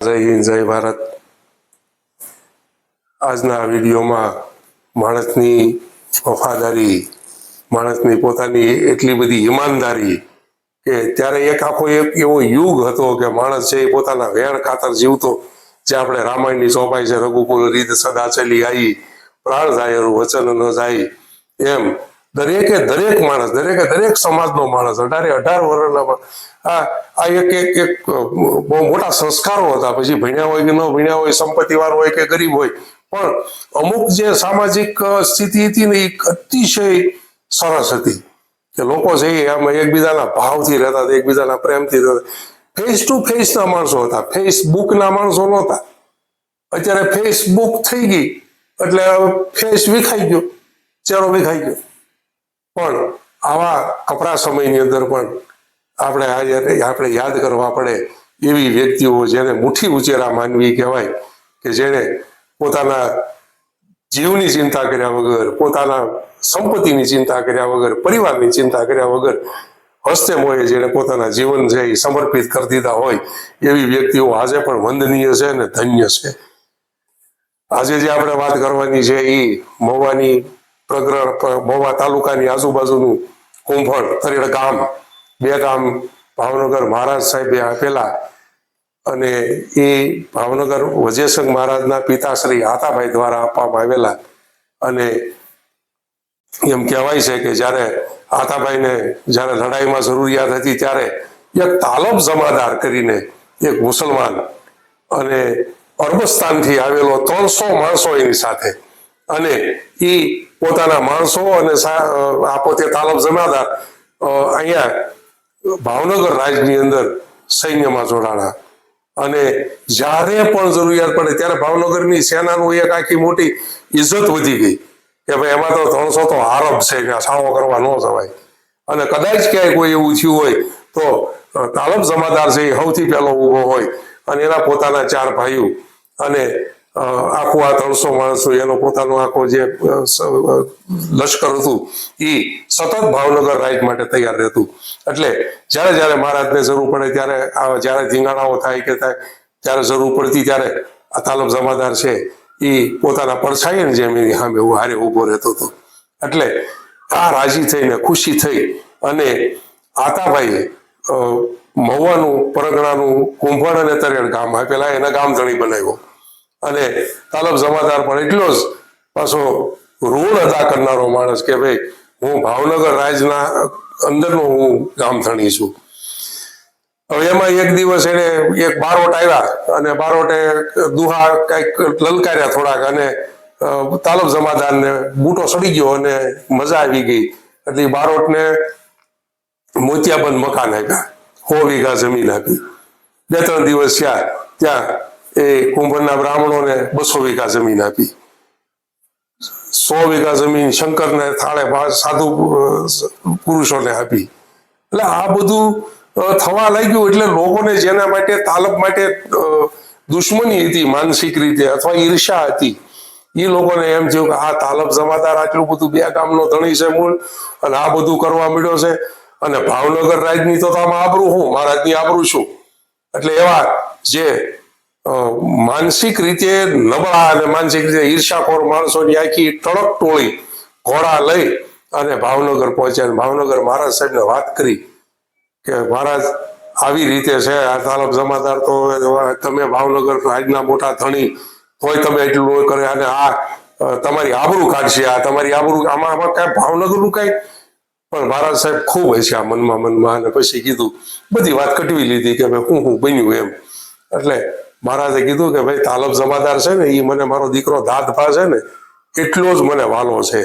જય હિન્દ, જય ભારત. આજના વિડીયોમાં માણસની વફાદારી, માણસની પોતાની એટલી બધી ઈમાનદારી કે ત્યારે એક આખો એક એવો યુગ હતો કે માણસ છે એ પોતાના વેણ ખાતર જીવતો, જે આપણે રામાયણની ચોપાઈ છે, રઘુકુલ રીત સદા ચલી આવી પ્રાણ જાય વચન ન જાય, એમ દરેકે દરેક માણસ, દરેકે દરેક સમાજનો માણસ, અઢારે અઢાર વર્ષના આ આ એક એક એક બહુ મોટા સંસ્કારો હતા. પછી ભણ્યા હોય કે ન ભણ્યા હોય સંપત્તિવાર હોય કે ગરીબ હોય, પણ અમુક જે સામાજિક સ્થિતિ હતી ને એ અતિશય સરસ હતી. કે લોકો છે આમ એકબીજાના ભાવથી રહેતા હતા, એકબીજાના પ્રેમથી રહેતા ફેસ ટુ ફેસના માણસો હતા. ફેસબુકના માણસો નહોતા. અત્યારે ફેસબુક થઈ ગઈ. એટલે ફેસ વિખાઈ ગયો. ચહેરો વિખાઈ ગયો. પણ આવા કપરા સમયની અંદર પણ આપણે આજે આપણે યાદ કરવા પડે એવી વ્યક્તિઓ જેને મુઠ્ઠી ઉચેરા માનવી કહેવાય કે જેણે પોતાના જીવની ચિંતા કર્યા વગર, પોતાના સંપત્તિની ચિંતા કર્યા વગર, પરિવારની ચિંતા કર્યા વગર હસ્તે મોએ જેણે પોતાના જીવન છે એ સમર્પિત કરી દીધા હોય એવી વ્યક્તિઓ આજે પણ વંદનીય છે અને ધન્ય છે. આજે જે આપણે વાત કરવાની છે એ મહુવાની પ્રગ્રહ મહુવા તાલુકાની આજુબાજુનું કુંભળ તરેડ ગામ. બે ગામ ભાવનગર મહારાજ સાહેબે આપેલા અને એ ભાવનગર વજયસંગ મહારાજના પિતાશ્રી આતાભાઈ દ્વારા આપવામાં આવેલા. અને એમ કહેવાય છે કે જ્યારે આતાભાઈને જ્યારે લડાઈમાં જરૂરિયાત હતી ત્યારે એક તાલબ જમાદાર કરીને એક મુસલમાન અને અરબસ્તાનથી આવેલો ત્રણસો માણસો એની સાથે અને એ પોતાના માણસો અને આ પોતે તાલબ જમાદાર અહીંયા ભાવનગર રાજની અંદર સૈન્યમાં જોડાણા. અને જ્યારે પણ જરૂરિયાત પડે ત્યારે ભાવનગરની સેનાનું એક આખી મોટી ઇજ્જત વધી ગઈ કે ભાઈ એમાં તો ત્રણસો તો આરબ છે, કે સાવો કરવા ન જવાય. અને કદાચ ક્યાંય કોઈ એવું થયું હોય તો તાલબ જમાદાર છે એ સૌથી પહેલો ઊભો હોય અને એના પોતાના ચાર ભાઈઓ. અને આખું આ ત્રણસો માણસો, એનો પોતાનો આખો જે લશ્કર હતું, એ સતત ભાવનગર રાઈટ માટે તૈયાર રહેતું. એટલે જ્યારે જ્યારે મહારાજને જરૂર પડે ત્યારે જ્યારે ધીંગાણાઓ થાય કે થાય, ત્યારે જરૂર પડતી ત્યારે આ તાલબ જમાદાર છે, એ પોતાના પડછાયાની જેમ એની સામે હારે ઊભો રહેતો હતો. એટલે આ રાજી થઈને, ખુશી થઈ અને આતાભાઈએ મહુવાનું, પરગણાનું કુંભણ અને તરેણ ગામ આપેલા, એના ગામ ધણી બનાવ્યો. અને તાલબ જમાદાર પણ એટલો જ પાછો ઋણ અદા કરનારો માણસ કે ભાઈ, હું ભાવનગર રાજના અંદરનો હું ગામથણી છું. હવે એમાં એક દિવસ એને એક બારોટ આવ્યા અને બારોટે દુહા કંઈક લલકાર્યા થોડાક અને તાલબ જમાદારને બૂટો સડી ગયો અને મજા આવી ગઈ. એટલે બારોટને મોતિયાબંધ મકાન આપ્યા. સો વીઘા જમીન આપી. બે ત્રણ દિવસ થયા, ત્યાં એ કુંભરના બ્રાહ્મણોને બસો વીઘા જમીન આપી. સો વીઘા જમીન શંકરને થાળે સાધુ પુરુષોને આપી. એટલે આ બધું થવા લાગ્યું એટલે લોકોને જેના માટે, તાલબ માટે દુશ્મની હતી માનસિક રીતે અથવા ઈર્ષા હતી. એ લોકોને એમ થયું કે આ તાલબ જમાદાર આટલું બધું બે ગામનો ધણી છે મૂળ અને આ બધું કરવા મળ્યો છે. અને ભાવનગર રાજની તો આમાં આબરૂ હું, મહારાજની આબરું છું. એટલે એવા જે માનસિક રીતે નબળા અને માનસિક રીતે ઈર્ષાખોર માણસોની આખી ટળક ટોળી ઘોડા લઈ અને ભાવનગર પહોંચ્યા અને ભાવનગર મહારાજ સાહેબને વાત કરી કે મહારાજ, આવી રીતે છે, આ તાલબ જમાદાર તો તમે ભાવનગર આજના મોટા ધણી કોઈ તમે એટલું કરે અને આ તમારી આબરૂ કાઢશે, આ તમારી આબરૂ, આમાં આમાં કાંઈ ભાવનગરનું કાંઈ? પણ મહારાજ સાહેબ ખૂબ હસ્યા મનમાં મનમાં અને પછી કીધું, બધી વાત કટવી લીધી કે હું હું બન્યું એમ. એટલે મહારાજે કીધું કે ભાઈ, તાલબ જમાદાર છે ને એ મને મારો દીકરો દાદભા છે ને, એટલો જ મને વાલો છે.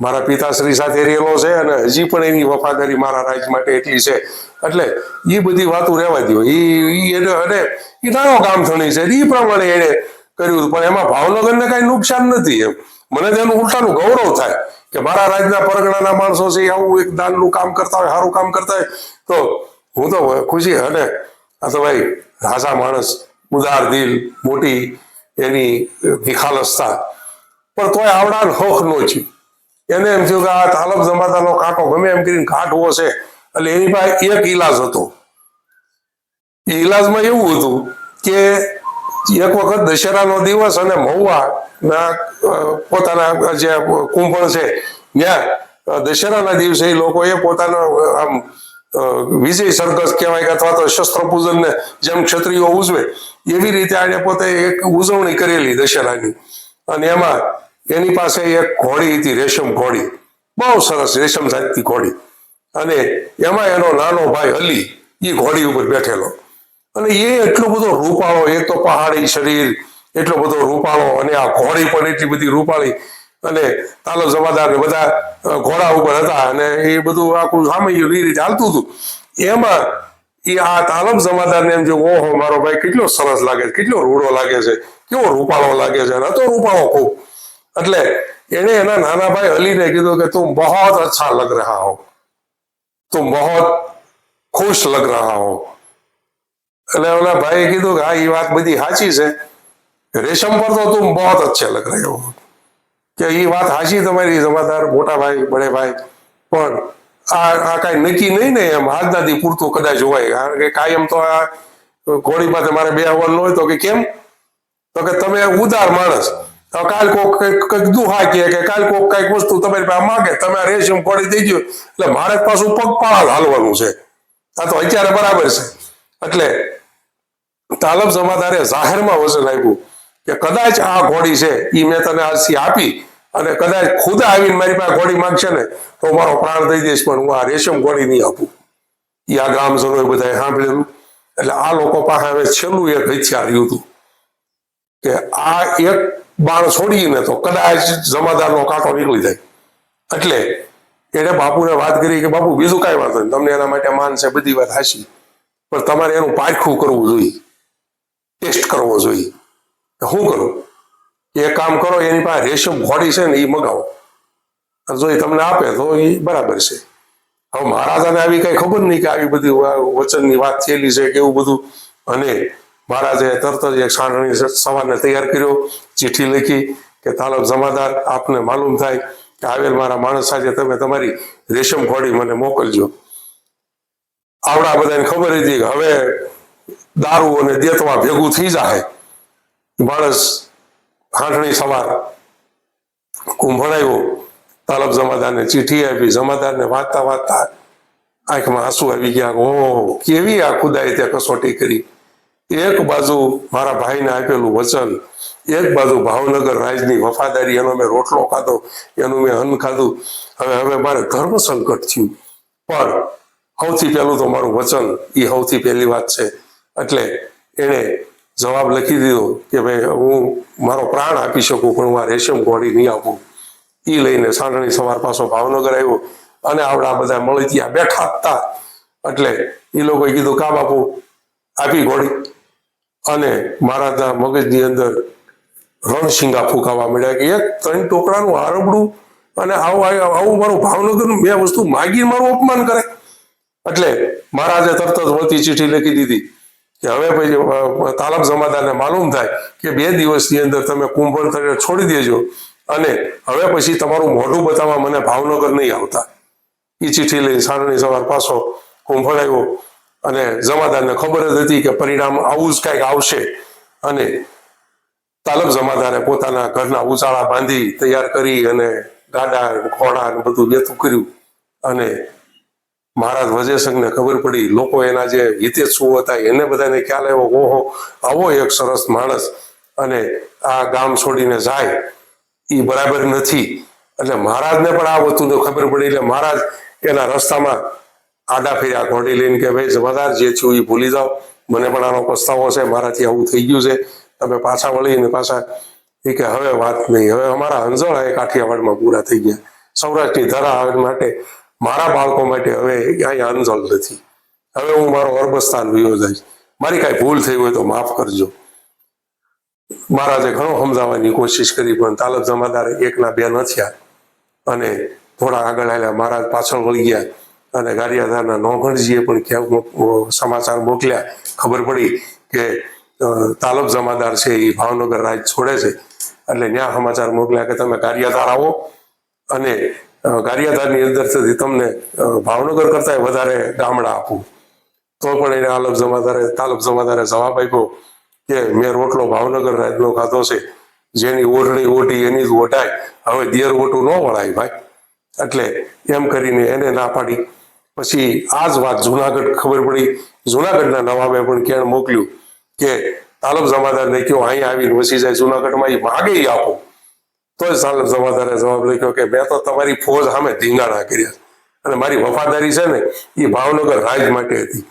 મારા પિતાશ્રી સાથે રહેલો છે અને હજી પણ એની વફાદારી મારા રાજ માટે એટલી છે. એટલે એ બધી વાતો રહેવા દો એને, અને એ નાનો કામ થણી છે એ પ્રમાણે એને કર્યું પણ એમાં ભાવનગરને કાંઈ નુકસાન નથી એમ. મને તેનું ઉલટાનું ગૌરવ થાય કે મારા રાજના પરગણાના માણસો છે આવું એક દાનનું કામ કરતા હોય સારું કામ કરતા હોય. તો હું તો ખુશી, અને આ તો ભાઈ રાજા માણસ ઉદાર દિલ મોટી એની નિખાલસતા. પણ તોય આવડાર હોખ નો છે એને એમ થયું કે આ તાલબ જમાતાનો કાંટો ગમે એમ કરીને કાઢવો છે. એટલે એની પાસે એક ઈલાજ હતો. એ ઈલાજમાં એવું હતું કે એક વખત દશેરાનો દિવસ અને મહુવા ના પોતાના જે કુંભણ છે, ત્યાં દશેરાના દિવસે એ લોકોએ પોતાનો આમ વિજય સરઘસ કહેવાય અથવા તો શસ્ત્ર પૂજન ને જેમ ક્ષત્રિયો ઉજવે, એવી રીતે આને પોતે એક ઉજવણી કરેલી દશેરાની. અને એમાં એની પાસે એક ઘોડી હતી, રેશમ ઘોડી. બહુ સરસ રેશમ જાતની ઘોડી. અને એમાં એનો નાનો ભાઈ અલી એ ઘોડી ઉપર બેઠેલો. અને એ એટલો બધો રૂપાળો એક તો પહાડી શરીર, એટલો બધો રૂપાળો, અને આ ઘોડી પણ એટલી બધી રૂપાળી અને તાલો જમાદાર ને બધા ઘોડા ઉપર હતા અને એ બધું આખું સામૈયું એ રીતે હાલતું હતું. એમાં એ આ તાલમ જમાદાર ને એમ જો, ઓહો, મારો ભાઈ કેટલો સરસ લાગે છે, કેટલો રૂડો લાગે છે, કેવો રૂપાળો લાગે છે, અને હતો રૂપાળો ખૂબ. એટલે એને એના નાના ભાઈ અલીને કીધું કે, તું બહોત અચ્છા લગ રહા હો. તું બહોત ખુશ લગ રહા હો. એટલે ઓલા ભાઈએ કીધું કે, હા એ વાત બધી સાચી છે. રેશમ પર તો તું બહોત અચ્છે લગ રહ્યો. હો કે એ વાત હાચી તમારી જમાદાર મોટા ભાઈ, બડે ભાઈ. પણ આ આ કાંઈ નક્કી નહીં ને એમ. આજના દી પૂરતું કદાચ હોય. કારણ કે કાયમ તો આ ઘોડી પાસે મારે બે આવવાનું હોય તો કે કેમ? તો કે તમે ઉદાર માણસ. તો કાલ કોક કંઈક દુહા કહે કે કાલ કોક કંઈક વસ્તુ તમારી પાસે માગે, તમે રેશમ ઘોડી દઈ ગયો. એટલે મારે પાછું પગપાળા હાલવાનું છે. આ તો અત્યારે બરાબર છે. એટલે તાલબ જમાદારે જાહેરમાં વચન આપ્યું. કે કદાચ આ ઘોડી છે એ મેં તને આજથી આપી અને કદાચ ખુદા આવીને મારી પાસે ઘોડી માંગશે ને, તો મારો પ્રાણ દઈ દઈશ, પણ હું આ રેશમ ઘોડી નહીં આપું. એ આ ગ્રામજનોએ બધાએ સાંભળેલું. એટલે આ લોકો પાસે હવે છેલ્લું એક હથિયાર હતું. કે આ એક બાણ છોડીને તો કદાચ જમાદારનો કાંટો નીકળી જાય. એટલે એને બાપુને વાત કરી કે, બાપુ, બીજું કાંઈ વાંધો નહીં, તમને એના માટે માન છે, બધી વાત હાશી પણ તમારે એનું પારખું કરવું જોઈએ. ટેસ્ટ કરવો જોઈએ. શું કરું? એ કામ કરો, એની પાસે રેશમ ઘોડી છે ને એ મગાવો. જો એ તમને આપે તો એ બરાબર છે. હવે મહારાજાને આવી કઈ ખબર નહીં કે આવી બધી વચનની વાત થયેલી છે કે એવું બધું. અને મહારાજે તરત જ એક સાંડણી સવારને તૈયાર કર્યો, ચિઠ્ઠી લખી કે તાલબ જમાદાર, આપને માલુમ થાય કે આવેલ મારા માણસ સાથે તમે તમારી રેશમ ઘોડી મને મોકલજો. આવડા બધાને ખબર હતી કે હવે દારૂ અને દેતવા ભેગું થઈ જાય માણસ હાંઠણી સવાર કુંભળાયો તાલબ જમાદારને ચીઠી આપી. જમાદારને વાંચતા વાંચતા આંખમાં આંસુ આવી ગયા. ઓ કેવી આ ખુદાએ તે કસોટી કરી? એક બાજુ મારા ભાઈને આપેલું વચન, એક બાજુ ભાવનગર રાજની વફાદારી, એનો મેં રોટલો ખાધો, એનું મેં અન્ન ખાધું. હવે હવે મારે ધર્મ સંકટ થયું. પણ સૌથી પહેલું તો મારું વચન એ સૌથી પહેલી વાત છે. એટલે એણે જવાબ લખી દીધો કે ભાઈ હું મારો પ્રાણ આપી શકું, પણ હું આ રેશમ ઘોડી નહીં આપું. એ લઈને સાંડણી સવાર પાછો ભાવનગર આવ્યો અને આવડા બધા મળી ગયા બેઠા હતા. એટલે એ લોકોએ કીધું, કા બાપુ, આપી ઘોડી અને મહારાજના મગજની અંદર રણશીંગા ફૂંકાવા મળ્યા કે, એક ત્રણ ટોકરાનું આરબડું અને આવું આવું આવું મારું ભાવનગરનું બે વસ્તુ માગીને મારું અપમાન કરે. એટલે મહારાજે તરત જ વળતી ચીઠી લખી દીધી. કે હવે પછી તાલબ જમાદારને માલુમ થાય કે બે દિવસની અંદર તમે કુંભણ તળે છોડી દેજો અને હવે પછી તમારું મોઢું બતાવવા મને ભાવનગર નહીં આવતા. એ ચિઠ્ઠી લઈ સાંજની સવાર પાછો કુંભળ આવ્યો અને જમાદારને ખબર જ હતી કે પરિણામ આવું જ કંઈક આવશે. અને તાલબ જમાદારે પોતાના ઘરના ઉચાળા બાંધી તૈયાર કરી અને ગાડા ખોડા બધું બેતું કર્યું અને મહારાજ વજયસંઘને ખબર પડી, લોકો એના જે હિતેચ્છુ હતા, એને બધાને ખ્યાલ આવ્યો, ઓહો, આવો એક સરસ માણસ અને આ ગામ છોડીને જાય એ બરાબર નથી. એટલે મહારાજને પણ આ વસ્તુનો ખબર પડી, એટલે મહારાજ એના રસ્તામાં આડા ફેર્યા ઘોડી લઈને કે, ભાઈ જમાદાર જે થયું એ ભૂલી જાઓ. મને પણ આનો પસ્તાવો છે, મારાથી આવું થઈ ગયું છે. તમે પાછા વળીને પાછા એ કે, હવે વાત નહીં, હવે અમારા અંજળ એ કાઠિયાવાડમાં પૂરા થઈ ગયા. સૌરાષ્ટ્રની ધરા આવે માટે મારા બાળકો માટે હવે અહીંયા અંજલ નથી. હવે હું મારો અરબસ્તાન વિયો જાય મારી કાંઈ ભૂલ થઈ હોય તો માફ કરજો. મહારાજે ઘણો સમજાવવાની કોશિશ કરી, પણ તાલબ જમાદાર એકના બે ન થયા. અને થોડા આગળ આવ્યા મહારાજ પાછળ વળી ગયા અને ગારિયાધારના નોઘણજીએ પણ સમાચાર મોકલ્યા. ખબર પડી કે તાલબ જમાદાર છે એ ભાવનગર રાજ છોડે છે. એટલે ત્યાં સમાચાર મોકલ્યા કે તમે ગારિયાધાર આવો અને ગારિયાધારની અંદરથી તમને ભાવનગર કરતા વધારે ગામડા આપું. તો પણ એને આલબ જમાદારે તાલબ જમાદારે જવાબ આપ્યો કે મેં રોટલો ભાવનગર રાજનો ખાધો છે, જેની ઓઢણી ઓઢી એની જ ઓટાય, હવે દિયર ઓટું ન વળાય ભાઈ. એટલે એમ કરીને એને ના પાડી. પછી આ જ વાત જુનાગઢ ખબર પડી. જુનાગઢના નવાબે પણ કેણ મોકલ્યું કે તાલબ જમાદારને કયો અહીંયા આવીને વસી જાય, જુનાગઢમાં એ માગે આપો. તો જ સાલમ જમાદારે જવાબ લખ્યો કે મેં તો તમારી ફોજ સામે ધીંગાણા કર્યા અને મારી વફાદારી છે ને, એ ભાવનગર રાજ માટે હતી.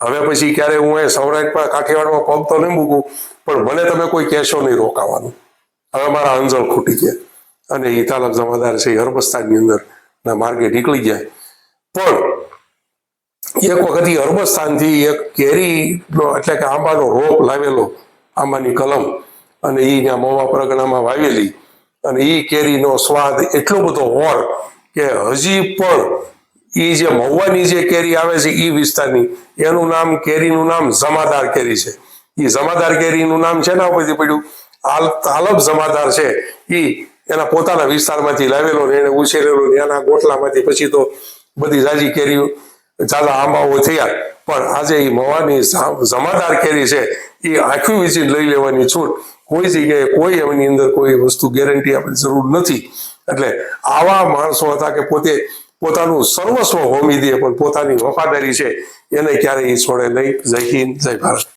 હવે પછી ક્યારે હું એ સૌરાષ્ટ્રમાં કાઠિયાવાડમાં પગ તો નહીં મૂકું, પણ મને તમે કોઈ કહેશો નહીં રોકાવાનું. હવે મારા અંજળ ખૂટી ગયા. અને એ તાલબ જમાદાર છે, એ અંદર ના માર્ગે નીકળી જાય પણ એક વખત એ હરબસ્તાનથી એક કેરીનો, એટલે કે આંબાનો રોપ લાવેલો આંબાની કલમ અને એ ત્યાં મોવા પ્રગણામાં વાવેલી. અને એ કેરીનો સ્વાદ એટલો બધો હોય કે હજી પણ એ જે મહુવાની જે કેરી આવે છે એ વિસ્તારની, એનું નામ કેરીનું નામ જમાદાર કેરી છે. એ જમાદાર કેરીનું નામ છે ને ઉપરથી પડ્યું? આલ તાલબ જમાદાર છે. એ એના પોતાના વિસ્તારમાંથી લાવેલો ને એને ઉછેરેલો ને એના ગોટલામાંથી પછી તો બધી જાજી કેરીઓ ઝાઝા આંબાઓ થયા. પણ આજે એ મવાની જમાદાર કેરી છે. એ આખી વીચી લઈ લેવાની છૂટ કોઈ જગ્યાએ કોઈ એમની અંદર કોઈ વસ્તુ ગેરંટી આપણી જરૂર નથી. એટલે આવા માણસો હતા કે પોતે પોતાનું સર્વસ્વ હોમી દે, પણ પોતાની વફાદારી છે, એને ક્યારેય છોડે નહીં. જય હિન્દ, જય ભારત.